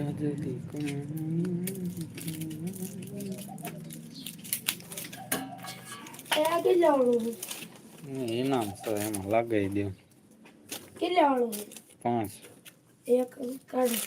યાદથી આ કેટલા વાળું છે? ઇનામ છે એમાં લગાવી દઉં કેટલા વાળું છે? પાંચ એક કાઢો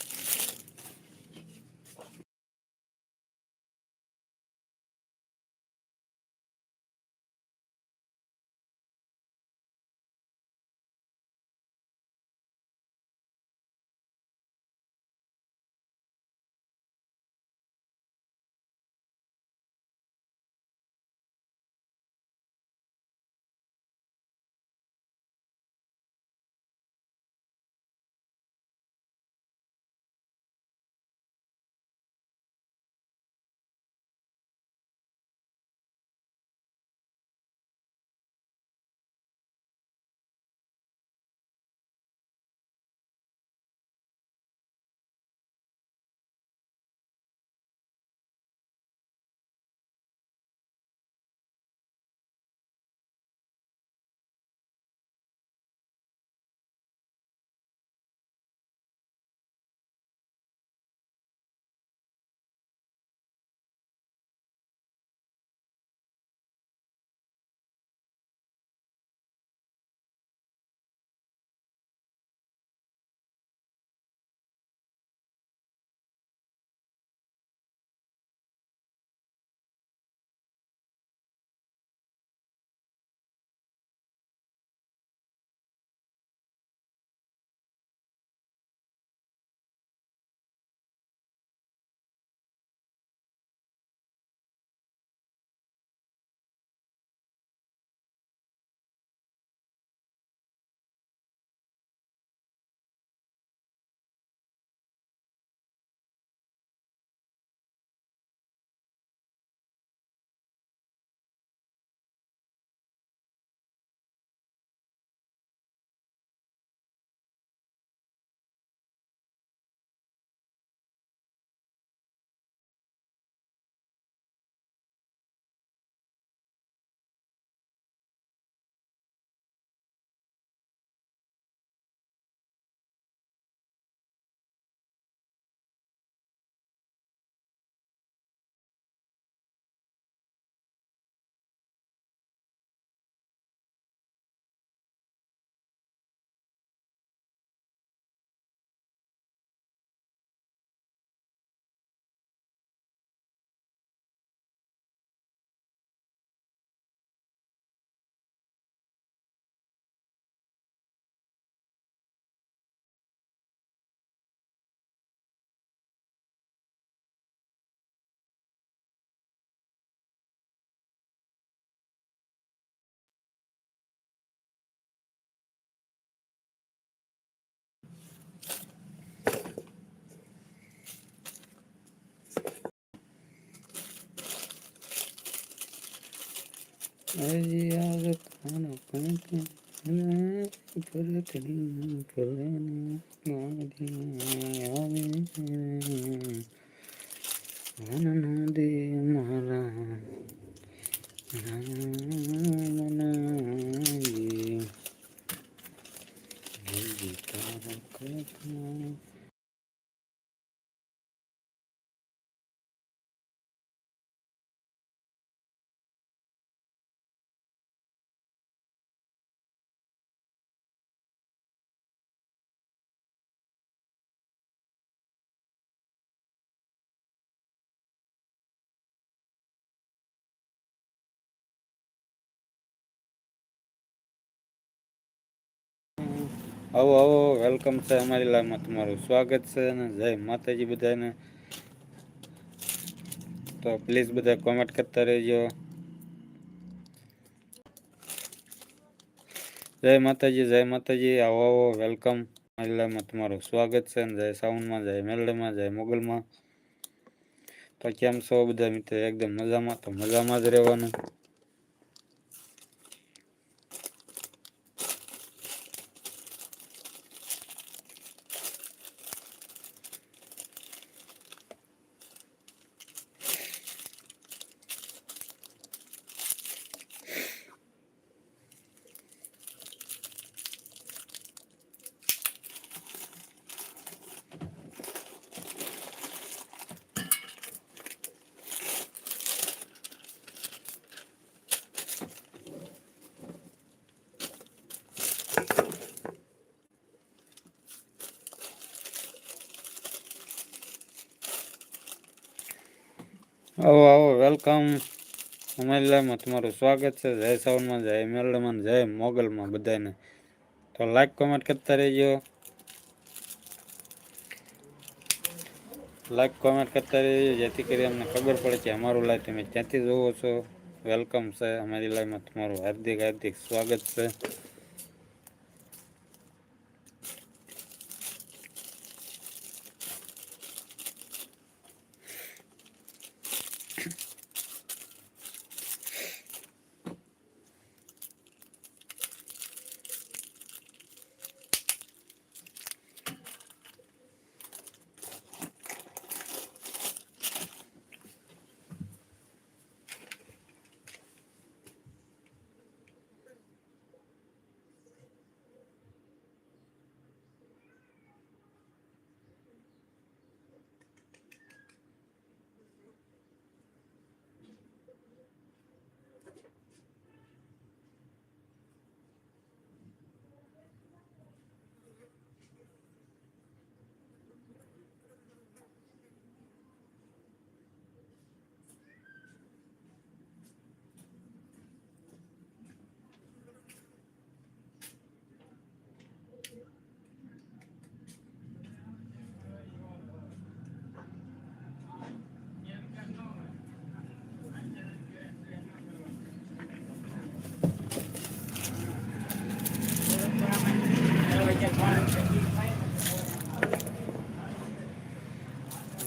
Mm-hmm. આવો આવો વેલકમ છે અમારી લાઈવમાં તમારું સ્વાગત છે અને જય માતાજી બધાને. તો પ્લીઝ બધા કોમેન્ટ કરતા રહેજો. જય માતાજી જય માતાજી. આવો આવો વેલકમ અમારી લાઈવમાં તમારું સ્વાગત છે અને જય સાઉન્ડમાં જય મેલડમાં, જય મોગલમાં. તો કેમ છો બધા મિત્રો? એકદમ મજામાં. તો મજામાં જ રહેવાનું. આવો આવો વેલકમ અમારી લાઈવમાં તમારું સ્વાગત છે. જય સાવનમાં, જય મેલડમાં, જય મોગલમાં બધાને તો લાઈક કોમેન્ટ કરતા રહેજો. લાઈક કોમેન્ટ કરતા રહેજો, જેથી કરી અમને ખબર પડે કે અમારું લાઈવ તમે ક્યાંથી જોવો છો. વેલકમ છે. અમારી લાઈવમાં તમારું હાર્દિક હાર્દિક સ્વાગત છે.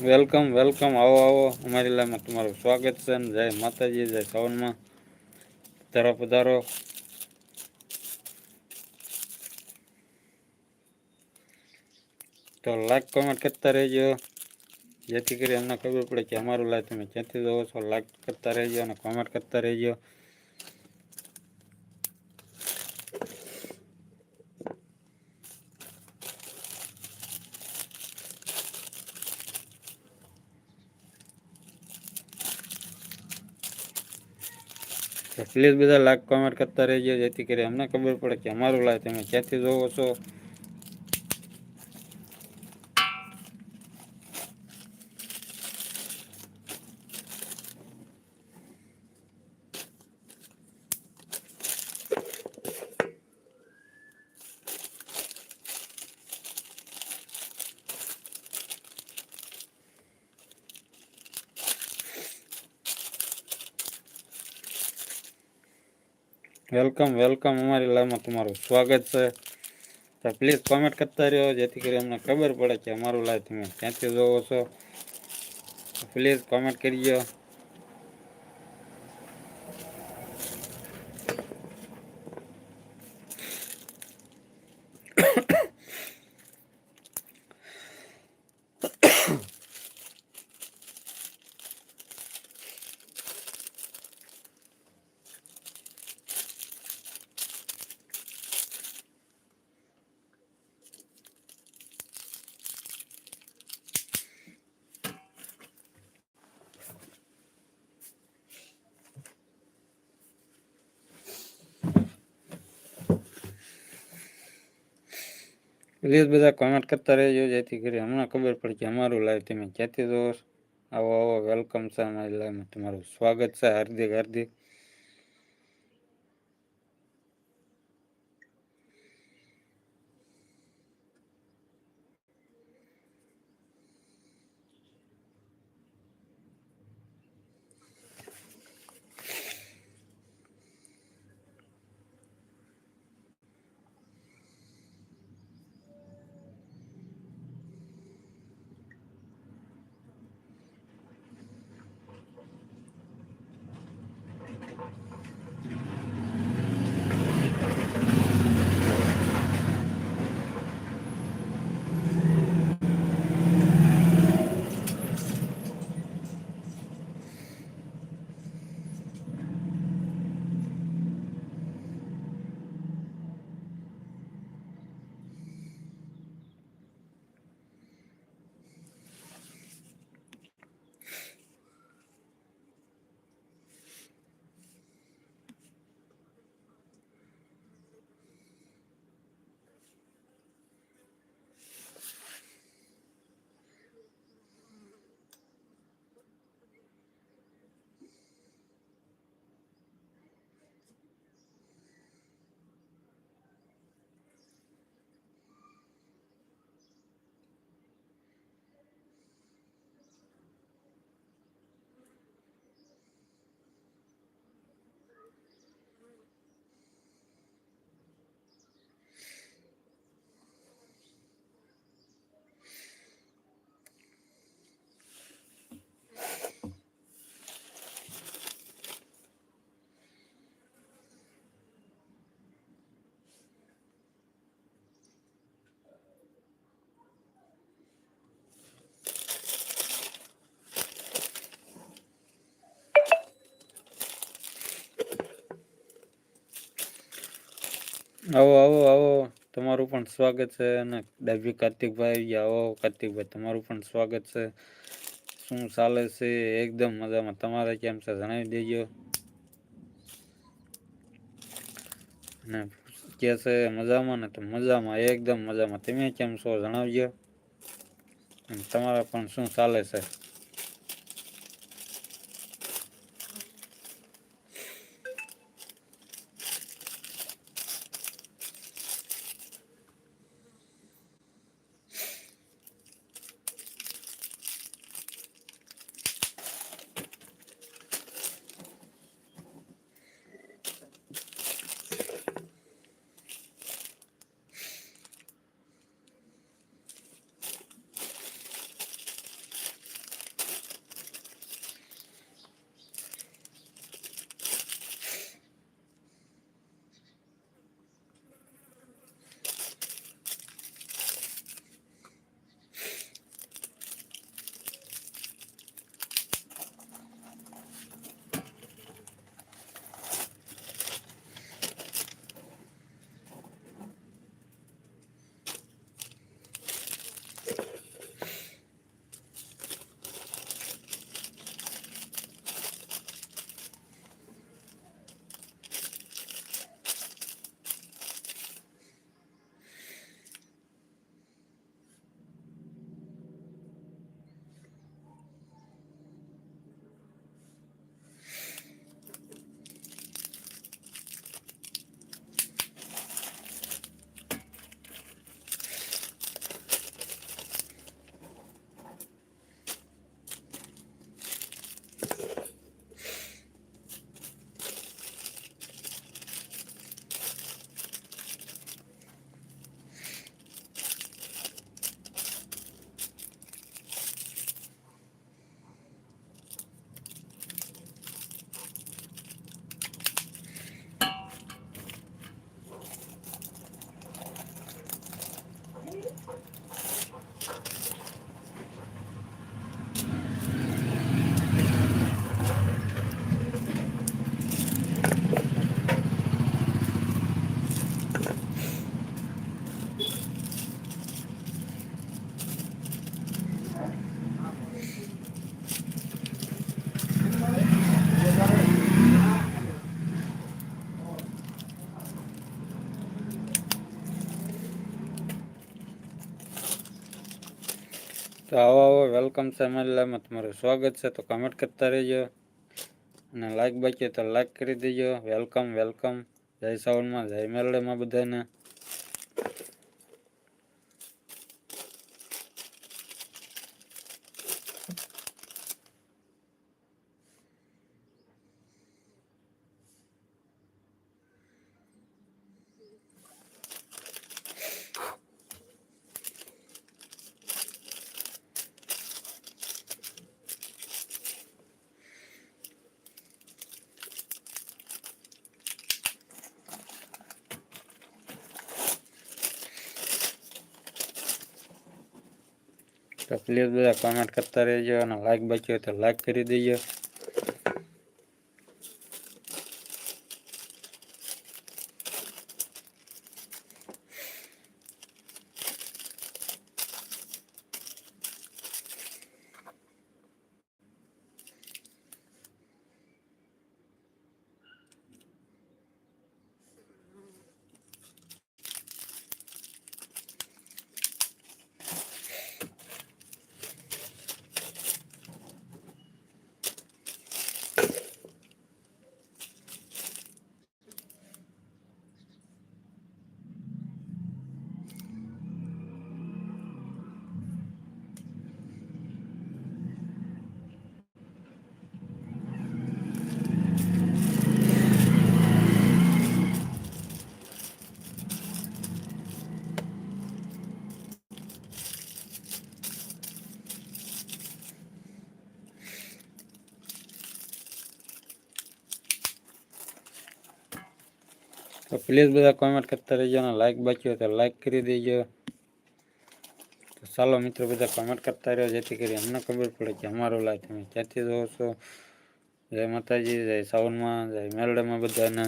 Welcome welcome. આવો આવો. અમારી લાઈમાં તમારું સ્વાગત છે અને જય માતાજી, જય સાવનમાં પધારો પધારો. તો લાઈક કોમેન્ટ કરતા રહેજો. જેથી કરી અમને ખબર પડે કે અમારું લાઈવ તમે ક્યાંથી જોવો છો. લાઈક કરતા રહેજો અને કોમેન્ટ કરતા રહેજો. પ્લીઝ બધા લાઈક કોમેન્ટ કરતા રહેજો, જેથી કરી અમને ખબર પડે કે અમારું લાઈવ તમે ક્યાંથી જોવો છો. વેલકમ વેલકમ અમારી લાઈવમાં તમારું સ્વાગત છે. તો પ્લીઝ કોમેન્ટ કરતા રહ્યો, જેથી કરી અમને ખબર પડે કે અમારું લાઈવ તમે ક્યાંથી જોવો છો. પ્લીઝ કોમેન્ટ કરજો પ્લીઝ બધા કોમેન્ટ કરતા રહેજો, જેથી કરી હમણાં ખબર પડે કે અમારું લાઈવ તમે ક્યાંથી જોવો આવો આવો વેલકમ છે અમારી લાઈવમાં તમારું સ્વાગત છે હાર્દિક હાર્દિક. આવો આવો આવો. તમારું પણ સ્વાગત છે અને ડાભી કાર્તિકભાઈ આવી કાર્તિકભાઈ, તમારું પણ સ્વાગત છે. શું ચાલે છે? એકદમ મજામાં. તમારે કેમ છે? જણાવી દેજો. ને કે છે? મજામાં ને તો મજામાં, એકદમ મજામાં. તમે કેમ છો? જણાવજો. તમારે પણ શું ચાલે છે? વેલકમ લાઈવમાં તમારું સ્વાગત છે. તો કમેન્ટ કરતા રહેજો અને લાઈક બાકી તો લાઈક કરી દેજો. Welcome welcome. જય સાવનમાં જય મેરડેમાં બધાને. તો પ્લીઝ બધા કોમેન્ટ કરતા રહેજો અને લાઈક બચ્યો તો લાઈક કરી દેજો. પ્લીઝ બધા કોમેન્ટ કરતા રહેજો અને લાઇક બાકી હોય તો લાઇક કરી દેજો. તો ચાલો મિત્રો બધા કોમેન્ટ કરતા રહ્યો. જેથી કરી અમને ખબર પડે કે અમારો લાઈક તમે ક્યાંથી જોવો છો. જય માતાજી, જય સાવનમાં જય મેલડામાં બધાને.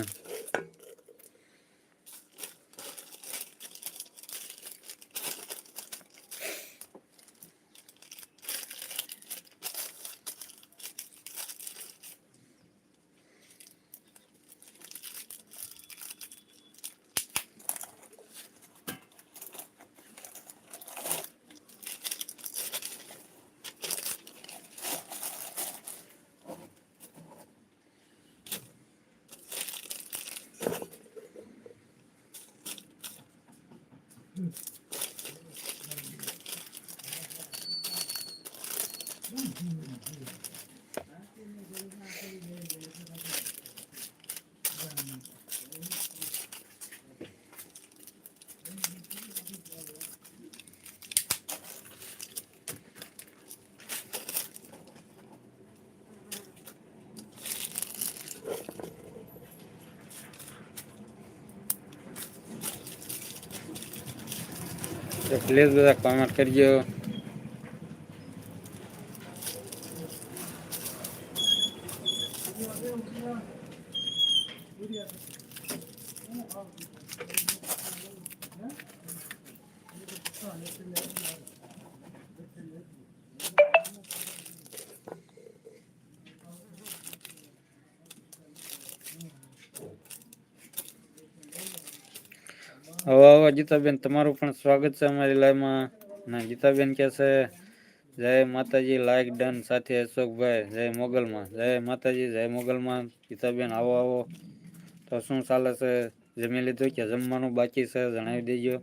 પ્લીઝ બધા કોમેન્ટ કરજો હવે ગીતાબેન, તમારું પણ સ્વાગત છે અમારી લાઈવમાં. ના, ગીતાબેન કહે છે, જય માતાજી લાઈક ડન સાથે અશોકભાઈ, જય મોગલમાં. જય માતાજી, જય મોગલમાં. ગીતાબેન, આવો આવો. તો શું ચાલે છે? જમી લીધું કે જમવાનું બાકી છે? જણાવી દેજો.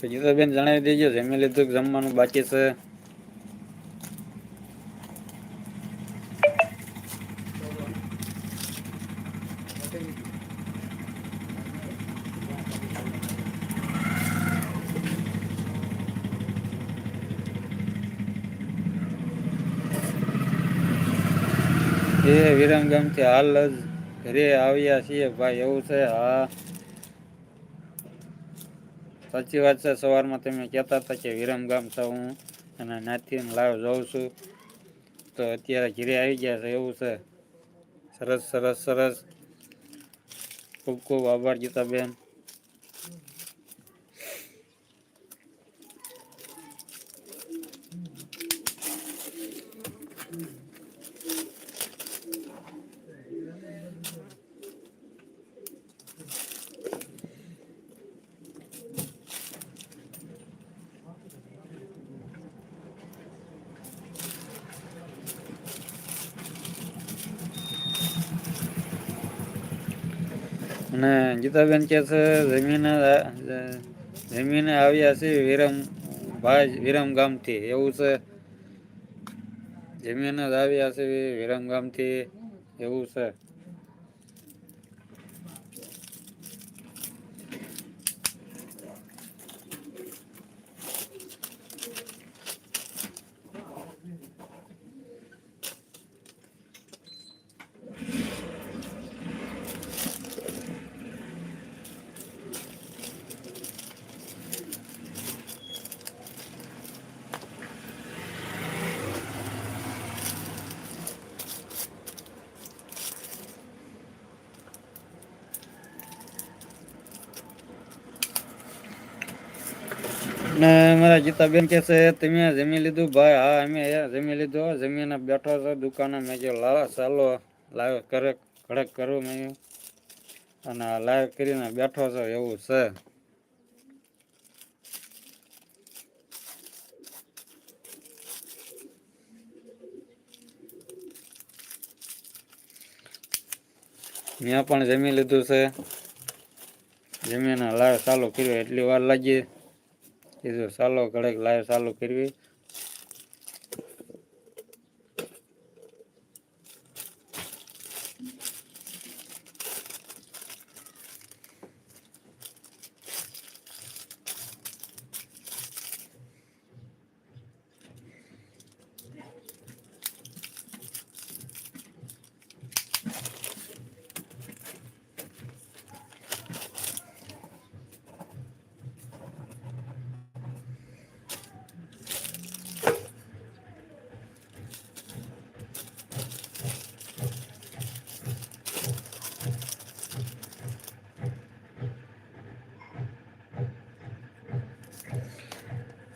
તો ગીતાબેન જણાવી દેજો જમી લીધું કે જમવાનું બાકી છે. એ વિરમગામથી હાલ જ ઘરે આવ્યા છીએ. ભાઈ, એવું છે? હા. સાચી વાત છે, સવારમાં તમે કહેતા હતા કે વિરમગામ ગામ હું અને નાથી લાવ જાઉં છું. તો અત્યારે ઘીરે આવી ગયા છે, એવું છે. સરસ સરસ સરસ. ખૂબ ખૂબ આભાર, ગીતાબેન. અને ગીતાબેન કે છે, જમીને જમીને આવ્યા છે વિરમ ભાઈ વિરમ ગામથી. એવું છે. જમીને જ આવ્યા છે વિરમ ગામથી. એવું છે. ને મારા ગીતાબેન કે છે, તમે જમી લીધું ભાઈ? હા, અમે જમી લીધું જમીને બેઠો છો દુકાને. મેં જો લાવો, ચાલો. લાવ કરે કડક કરું મેં અને લાઈવ કરીને બેઠો છો, એવું છે. મેં પણ જમી લીધું છે. જમીને લાવ ચાલુ કર્યું. એટલી વાર લાગી. કીધું ચાલો ઘડીક લાઈવ ચાલુ કરવી.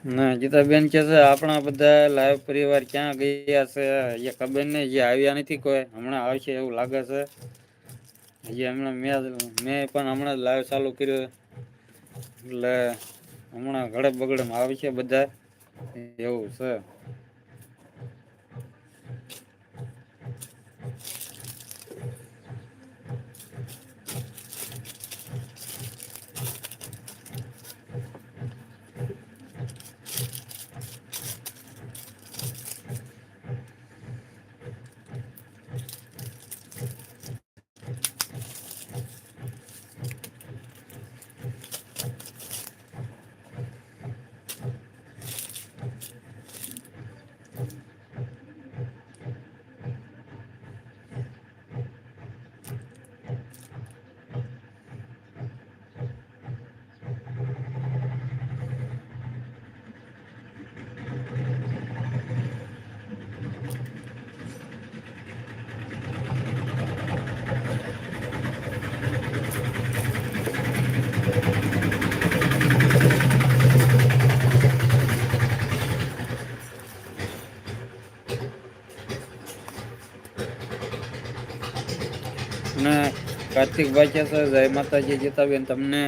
ના, ગીતાબેન કે છે, આપણા બધા લાઈવ પરિવાર ક્યાં ગયા છે? એ ખબર નહીં જે આવ્યા નથી કોઈ. હમણાં આવશે એવું લાગે છે. હજી હમણાં મેં મેં પણ હમણાં લાઈવ ચાલુ કર્યું. એટલે હમણાં ઘડે બગડમાં આવશે બધા. એવું છે. કાર્તિકભાઈ કે છે જય માતાજી ગીતાબેન તમને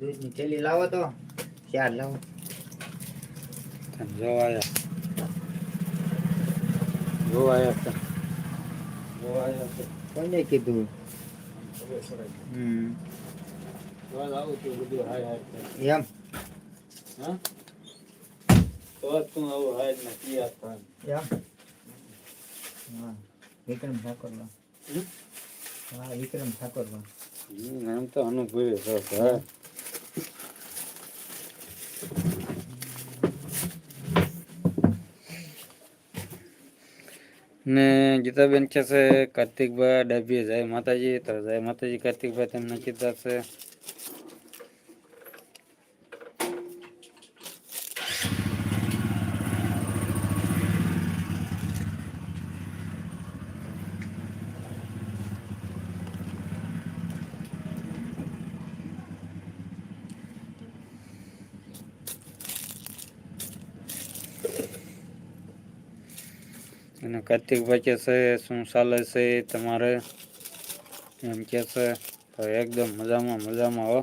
દૂધની થેલી લાવો તો ચાર લાવો જોવાયા જોવાયા છે જોવાયા છે કોને કીધું હમ એમ હા તો તું આવું હાય ને કિયા થાય એમ હા વિક્રમ ઠાકોરવા હમ? હા વિક્રમ ઠાકોર નામ તો અનુભવી છે ને ગીતાબેન કે છે, કાર્તિકભાઈ ડાભી જય માતાજી. તો જય માતાજી, કાર્તિકભાઈ તમને કીધા છે અને કાર્તિકભાઈ કે છે, શું ચાલે છે તમારે? એમ કે છે, તો એકદમ મજામાં મજામાં હો.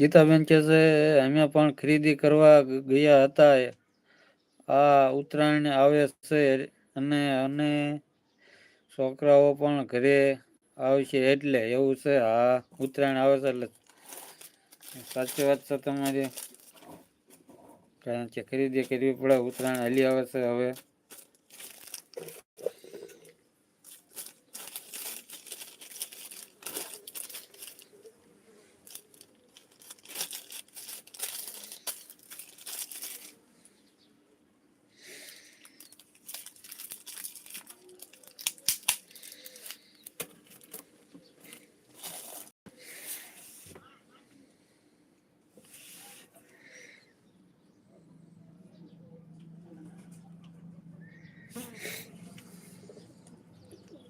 ગીતાબેન કે છે, અમે પણ ખરીદી કરવા ગયા હતા. આ ઉત્તરાયણ આવે છે અને અને છોકરાઓ પણ ઘરે આવશે એટલે એવું છે. હા, ઉત્તરાયણ આવે છે એટલે સાચી વાત છે તમારી. કારણ કે ખરીદી કરવી પડે. ઉત્તરાયણ હાલી આવે છે હવે.